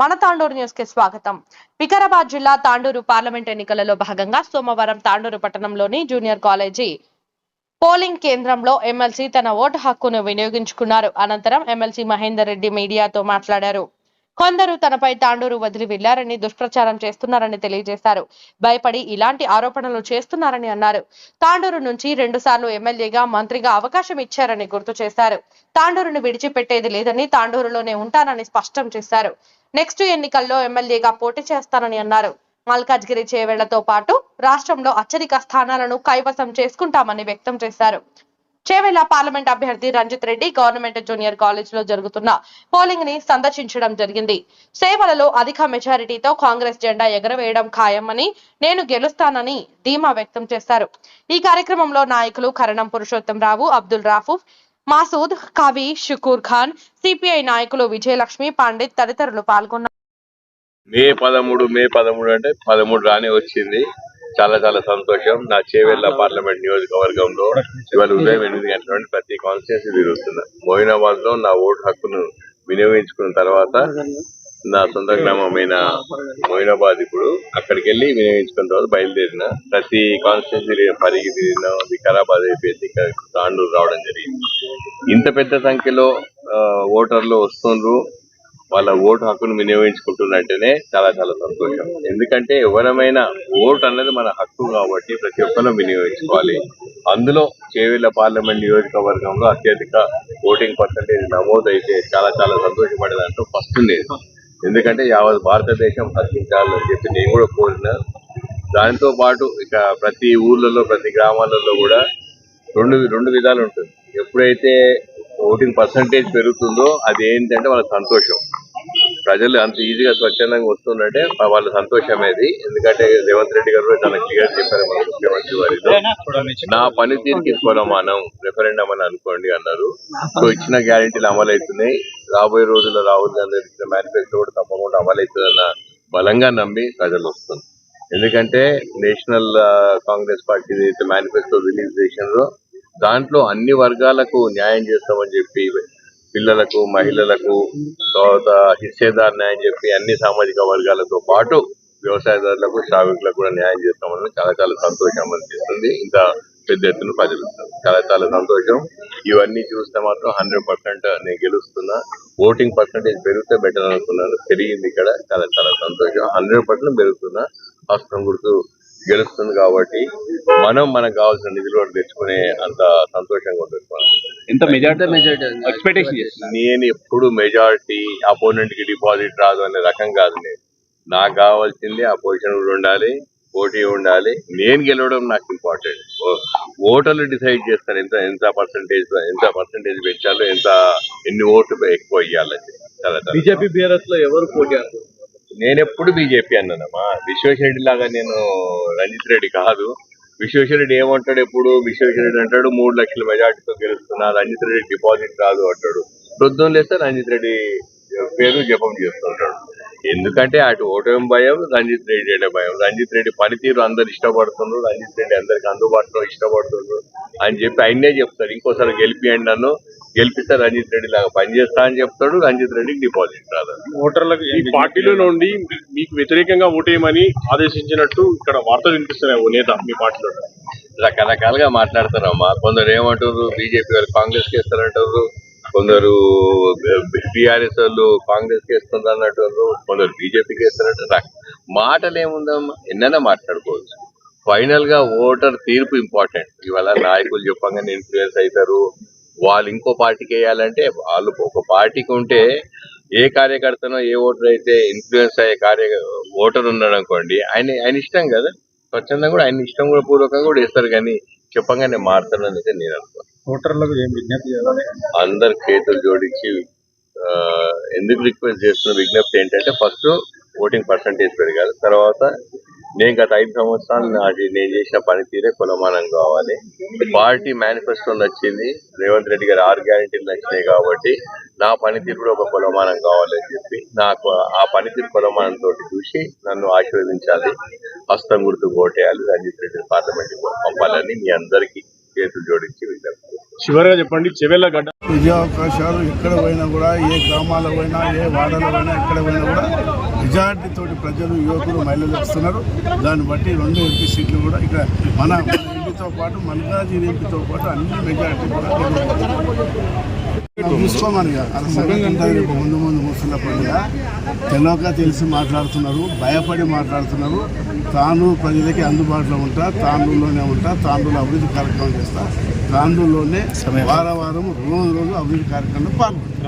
మన తాండూరు న్యూస్కి స్వాగతం. వికారాబాద్ జిల్లా తాండూరు పార్లమెంట్ ఎన్నికలలో భాగంగా సోమవారం తాండూరు పట్టణంలోని జూనియర్ కాలేజీ పోలింగ్ కేంద్రంలో ఎమ్మెల్సీ తన ఓటు హక్కును వినియోగించుకున్నారు. అనంతరం ఎమ్మెల్సీ మహేందర్ రెడ్డి మీడియాతో మాట్లాడారు. కొందరు తనపై తాండూరు వదిలి వెళ్ళారని దుష్ప్రచారం చేస్తున్నారని తెలియజేశారు. భయపడి ఇలాంటి ఆరోపణలు చేస్తున్నారని అన్నారు. తాండూరు నుంచి రెండుసార్లు ఎమ్మెల్యేగా మంత్రిగా అవకాశం ఇచ్చారని గుర్తు చేశారు. తాండూరును విడిచిపెట్టేది లేదని తాండూరులోనే ఉంటానని స్పష్టం చేశారు. నెక్స్ట్ ఎన్నికల్లో ఎమ్మెల్యేగా పోటీ చేస్తానని అన్నారు. మల్కాజ్గిరి చేవేళ్ళతో పాటు రాష్ట్రంలో అత్యధిక స్థానాలను కైవసం చేసుకుంటామని వ్యక్తం చేశారు. చేవెళ్ళ పార్లమెంట్ అభ్యర్థి రంజిత్ రెడ్డి గవర్నమెంట్ జూనియర్ కాలేజ్లో జరుగుతున్న పోలింగ్ని సందర్శించడం జరిగింది. సేవలలో అధిక మెజారిటీతో కాంగ్రెస్ జెండా ఎగరవేయడం ఖాయమని నేను గెలుస్తానని ధీమా వ్యక్తం చేశారు. ఈ కార్యక్రమంలో నాయకులు కరణం పురుషోత్తం రావు అబ్దుల్ రాఫూఫ్ మాసూద్ కవి షుకూర్ ఖాన్ సిపిఐ నాయకులు విజయలక్ష్మి పండిత్ తదితరులు పాల్గొన్నారు. మే పదమూడు మే పదమూడు అంటే పదమూడు రానే వచ్చింది. చాలా చాలా సంతోషం. నా చేవెళ్ళ పార్లమెంట్ నియోజకవర్గంలో ఇవాళ ఉదయం ఎనిమిది గంటల నుండి ప్రతి కాన్స్టిట్యూన్సీ తిరుగుతున్నా. మోయినాబాద్లో నా ఓటు హక్కును వినియోగించుకున్న తర్వాత నా సొంత గ్రామమైన మోయినాబాద్ ఇప్పుడు అక్కడికి వెళ్ళి వినియోగించుకున్న తర్వాత బయలుదేరిన ప్రతి కాన్స్టిట్యూన్సీ పరిగి తిరిగిన వికారాబాద్ అయిపోయింది ఇక్కడ తాండూరు రావడం జరిగింది. ఇంత పెద్ద సంఖ్యలో ఓటర్లు వస్తుండ్రు. వాళ్ళ ఓటు హక్కును వినియోగించుకుంటున్నట్టునే చాలా చాలా సంతోషం. ఎందుకంటే ఎవరమైనా ఓటు అన్నది మన హక్కు కాబట్టి ప్రతి ఒక్కరూ వినియోగించుకోవాలి. అందులో చేవేళ్ళ పార్లమెంట్ నియోజకవర్గంలో అత్యధిక ఓటింగ్ పర్సంటేజ్ నమోదైతే చాలా చాలా సంతోషపడేదంటూ ఫస్ట్ నేను. ఎందుకంటే యావత్ భారతదేశం హర్షించాలని చెప్పి నేను కూడా కోరిన. దానితో పాటు ఇక ప్రతి ఊర్లలో ప్రతి గ్రామాలలో కూడా రెండు రెండు విధాలు ఉంటుంది. ఎప్పుడైతే ఓటింగ్ పర్సంటేజ్ పెరుగుతుందో అది ఏంటంటే వాళ్ళ సంతోషం. ప్రజలు అంత ఈజీగా స్వచ్ఛందంగా వస్తుందంటే వాళ్ళ సంతోషం ఎందుకంటే రేవంత్ రెడ్డి గారు చాలా క్లియర్ చెప్పారు మన ముఖ్యమంత్రి వారితో. నా పనితీరుకి కొలమానం రెఫరెండం అని అనుకోండి అన్నారు. సో ఇచ్చిన గ్యారెంటీలు అమలు అవుతున్నాయి. రాబోయే రోజుల్లో రాహుల్ గాంధీ ఇచ్చిన మేనిఫెస్టో కూడా తప్పకుండా అమలు బలంగా నమ్మి ప్రజలు వస్తుంది ఎందుకంటే national Congress party manifesto release చేసినారో దాంట్లో అన్ని వర్గాలకు న్యాయం చేస్తామని చెప్పి పిల్లలకు మహిళలకు తర్వాత హిస్సేదారు న్యాయం చెప్పి అన్ని సామాజిక వర్గాలతో పాటు వ్యవసాయదారులకు శ్రామికులకు కూడా న్యాయం చేస్తామని చాలా చాలా సంతోషం అనిపిస్తుంది. ఇంకా పెద్ద ఎత్తున ప్రజలు చాలా చాలా సంతోషం. ఇవన్నీ చూస్తే మాత్రం హండ్రెడ్ పర్సెంట్ నేను గెలుస్తున్నా. ఓటింగ్ పర్సెంటేజ్ పెరిగితే బెటర్ అనుకున్నాను. పెరిగింది ఇక్కడ. చాలా చాలా సంతోషం. హండ్రెడ్ పర్సెంట్ పెరుగుతున్నా. రాష్ట్రం గుర్తు గెలుస్తుంది కాబట్టి మనం మనకు కావాల్సిన నిధులు కూడా తెచ్చుకునే అంత సంతోషంగా ఉంటుంది మనం. ఎంత మెజార్టీ మెజార్టీ ఎక్స్పెక్టేషన్ నేను ఎప్పుడు మెజారిటీ అపోనెంట్కి డిపాజిట్ రాదు అనే రకం కాదు నేను. నాకు కావాల్సింది ఆ పొజిషన్ కూడా ఉండాలి పోటీ ఉండాలి. నేను గెలవడం నాకు ఇంపార్టెంట్ ఓటర్లు డిసైడ్ చేస్తారు ఎంత ఎంత పర్సంటేజ్ ఎంత పర్సంటేజ్ పెంచాలో ఎంత ఎన్ని ఓట్లు ఎక్కువ చాలా. బీజేపీ బీఆర్ఎస్లో ఎవరు పోటీ నేనెప్పుడు బీజేపీ అన్నానమ్మా. విశ్వేశ్వరరెడ్డి లాగా నేను రంజిత్ రెడ్డి కాదు. విశ్వేశ్వరరెడ్డి ఏమంటాడు ఎప్పుడు? విశ్వేశ్వరరెడ్డి అంటాడు మూడు లక్షల మెజార్టీతో గెలుస్తున్నా రంజిత్ రెడ్డి డిపాజిట్ రాదు అంటాడు. వృద్ధం లేస్తే రంజిత్ రెడ్డి పేరు జపం చేస్తుంటాడు. ఎందుకంటే అటు ఓటమి భయం రంజిత్ రెడ్డి అంటే భయం. రంజిత్ రెడ్డి పనితీరు అందరు ఇష్టపడుతున్నారు రంజిత్ రెడ్డి అందరికి అందుబాటులో ఇష్టపడుతున్నారు అని చెప్పి ఆయన్నే చెప్తాడు ఇంకోసారి గెలిపియండి నన్ను గెలిపిస్తే రంజిత్ రెడ్డి లాగా పనిచేస్తా అని చెప్తాడు రంజిత్ రెడ్డికి డిపాజిట్ రాదు. ఓటర్లకు ఈ పార్టీలో నుండి మీకు వ్యతిరేకంగా ఓటేయమని ఆదేశించినట్టు ఇక్కడ వార్తలు వినిపిస్తున్నాయి ఓ నేత మీ పార్టీలో. రకరకాలుగా మాట్లాడతారమ్మా. కొందరు ఏమంటారు బీజేపీ వాళ్ళు కాంగ్రెస్కి ఇస్తారంటారు కొందరు బీఆర్ఎస్ వాళ్ళు కాంగ్రెస్కి వేస్తున్నారు అన్నట్టు కొందరు బీజేపీకి వేస్తున్నట్టు మాటలు ఏముందమ్మా ఎన్నైనా మాట్లాడుకోవచ్చు ఫైనల్గా ఓటర్ తీర్పు ఇంపార్టెంట్ ఇవాళ నాయకులు చెప్పంగానే ఇన్ఫ్లుయెన్స్ అవుతారు వాళ్ళు ఇంకో పార్టీకి వేయాలంటే వాళ్ళు ఒక పార్టీకి ఉంటే ఏ కార్యకర్తనో ఏ ఓటర్ అయితే ఇన్ఫ్లుయెన్స్ అయ్యే కార్య ఓటర్ ఉన్నాడు అనుకోండి ఆయన ఆయన ఇష్టం కదా స్వచ్ఛందంగా కూడా ఆయన ఇష్టం కూడా పూర్వకంగా కూడా వేస్తారు కానీ చెప్పంగానే మారుతానని అయితే నేను అనుకో ఓటర్లకు ఏం విజ్ఞప్తి చేయాలి? అందరు చేతులు జోడించి ఎందుకు రిక్వెస్ట్ చేస్తున్న విజ్ఞప్తి ఏంటంటే ఫస్ట్ ఓటింగ్ పర్సంటేజ్ పెరగాలి. తర్వాత నేను గత ఐదు సంవత్సరాలు నాటి నేను చేసిన పనితీరే కొలమానం కావాలి. పార్టీ మేనిఫెస్టో నచ్చింది. రేవంత్ రెడ్డి గారు ఆరు గ్యారంటీలు నచ్చినాయి కాబట్టి నా పనితీరు కూడా ఒక కొలమానం కావాలని చెప్పి నాకు ఆ పనితీరు కొలమానంతో చూసి నన్ను ఆశీర్వదించాలి. హస్తం గుర్తు ఓటేయాలి. రంజిత్ రెడ్డి పార్లమెంట్ పంపాలని మీ అందరికీ చేతులు జోడించి విజ్ఞప్తి. చివరిగా చెప్పండి చెవెళ్ళ గడ్డ. విద్యావకాశాలు ఎక్కడ పోయినా కూడా ఏ గ్రామాల్లో పోయినా ఏ వాడలో పోయినా ఎక్కడ పోయినా కూడా మెజార్టీతోటి ప్రజలు యువకులు మహిళలు వస్తున్నారు. దాన్ని బట్టి రెండు ఎంపీ సీట్లు కూడా ఇక్కడ మన ఎంపీతో పాటు మల్కాజీ ఎంపీతో పాటు అన్ని మెజార్టీ కూడా చూసుకోమని రేపు ముందు ముందు ముసల పండుగ. తెలియక తెలిసి మాట్లాడుతున్నారు భయపడి మాట్లాడుతున్నారు. తాను ప్రజలకి అందుబాటులో ఉంటా తాండూరులోనే ఉంటా తాండూరు అభివృద్ధి కార్యక్రమం చేస్తా. తాండూరులోనే వారం వారం రోజు రోజు అభివృద్ధి కార్యక్రమంలో పాల్గొంటారు.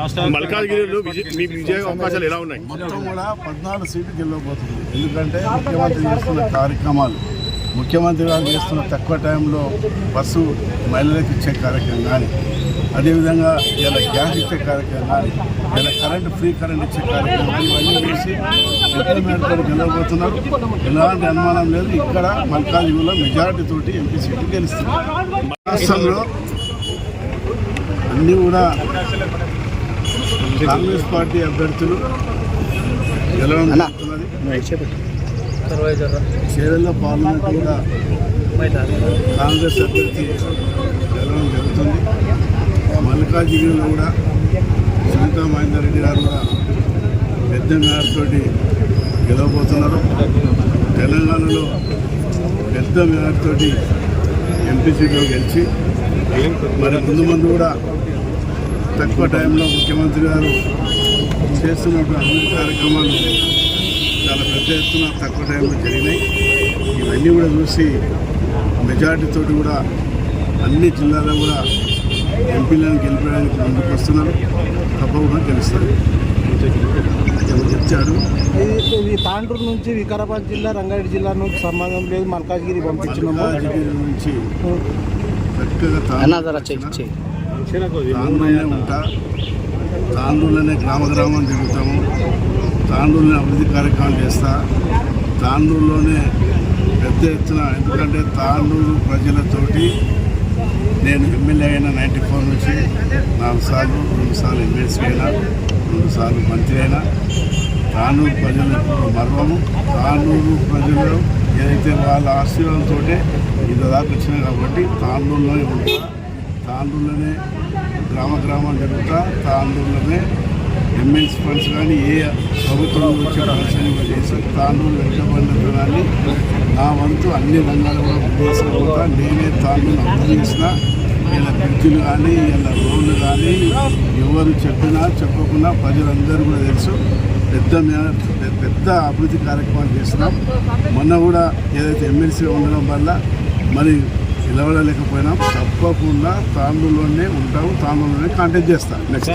మొత్తం కూడా పద్నాలుగు సీట్లు గెలవబోతుంది. ఎందుకంటే ముఖ్యమంత్రి చేస్తున్న కార్యక్రమాలు ముఖ్యమంత్రి గారు చేస్తున్న తక్కువ టైంలో బస్సు మహిళలకు ఇచ్చే కార్యక్రమం కానీ అదేవిధంగా ఇలా గ్యాస్ ఇచ్చే కార్యక్రమం కానీ ఇలా కరెంట్ ఫ్రీ కరెంట్ ఇచ్చే కార్యక్రమం కానీ ఇవన్నీ చేసి పెద్ద మేరకు గెలవబోతున్నారు? ఎలాంటి అనుమానం లేదు. ఇక్కడ మల్కాజ్గిరిలో మెజారిటీ తోటి ఎంపీ సీట్లు గెలుస్తున్నారు. రాష్ట్రంలో అన్నీ కూడా కాంగ్రెస్ పార్టీ అభ్యర్థులు చేవెళ్ళ పార్లమెంట్ కూడా కాంగ్రెస్ అభ్యర్థి గెలవడం జరుగుతుంది. మల్కాజిగిరిలో కూడా సునీతా మహేందర్ రెడ్డి గారు కూడా పెద్ద మేరతో గెలవబోతున్నారు. తెలంగాణలో పెద్ద మేరతో ఎంపీ సీట్లో గెలిచి మరి ముందు ముందు కూడా తక్కువ టైంలో ముఖ్యమంత్రి గారు చేస్తున్నటువంటి అభివృద్ధి కార్యక్రమాలు చాలా పెద్ద ఎత్తున తక్కువ టైంలో జరిగినాయి. ఇవన్నీ కూడా చూసి మెజార్టీతో కూడా అన్ని జిల్లాల్లో కూడా ఎంపీలను గెలిపడానికి ముందుకు వస్తున్నారు తప్పకుండా గెలుస్తారు. ఎవరు చెప్తారు ఇది ఇది తాండూరు నుంచి వికారాబాద్ జిల్లా రంగారెడ్డి జిల్లా నుంచి సంబంధం లేదు మల్కాజ్గిరి పంపించినాము. నుంచి చక్కగా తాను తాండూరులోనే ఉంటా. తాండూరులోనే గ్రామ గ్రామం తిరుగుతాము. తాండూరులోనే అభివృద్ధి కార్యక్రమం చేస్తా. తాండూరులోనే పెద్ద ఎత్తున ఎందుకంటే తాండూరు ప్రజలతోటి నేను ఎమ్మెల్యే అయిన నైంటీ ఫోర్ నుంచి నాలుగు సార్లు రెండు సార్లు ఎమ్మెల్సీ అయినా. రెండు మంత్రి అయినా తాండూరు ప్రజలకు మర్వము? తాండూరు ప్రజలు ఏదైతే వాళ్ళ ఆశీర్వాదంతో ఇది దాకా వచ్చినాయి కాబట్టి తాండూరులోనే ఉంటా తాండూరులోనే గ్రామ గ్రామం జరుగుతా తాండూరులోనే ఎమ్మెల్సీ ఫండ్స్ కానీ ఏ ప్రభుత్వం వచ్చే ఫంక్షన్ చేసి తాండూరు వెంటబడిన నా వంతు అన్ని రంగాల్లో ఉద్దేశపడతా నేనే తాండూరు అభివృద్ధి చేసిన ఇలా బ్రిడ్జిలు కానీ ఇలా రోడ్లు కానీ ఎవరు చెప్పినా చెప్పకుండా ప్రజలందరూ కూడా తెలుసు. పెద్ద పెద్ద అభివృద్ధి కార్యక్రమాలు చేస్తున్నాం. మొన్న కూడా ఏదైతే ఎమ్మెల్సీ ఉండడం వల్ల మరి నిలబడలేకపోయినాం. తప్పకుండా తాండూలోనే ఉంటాము తాండూలోనే కాంటాక్ట్ చేస్తాం. నెక్స్ట్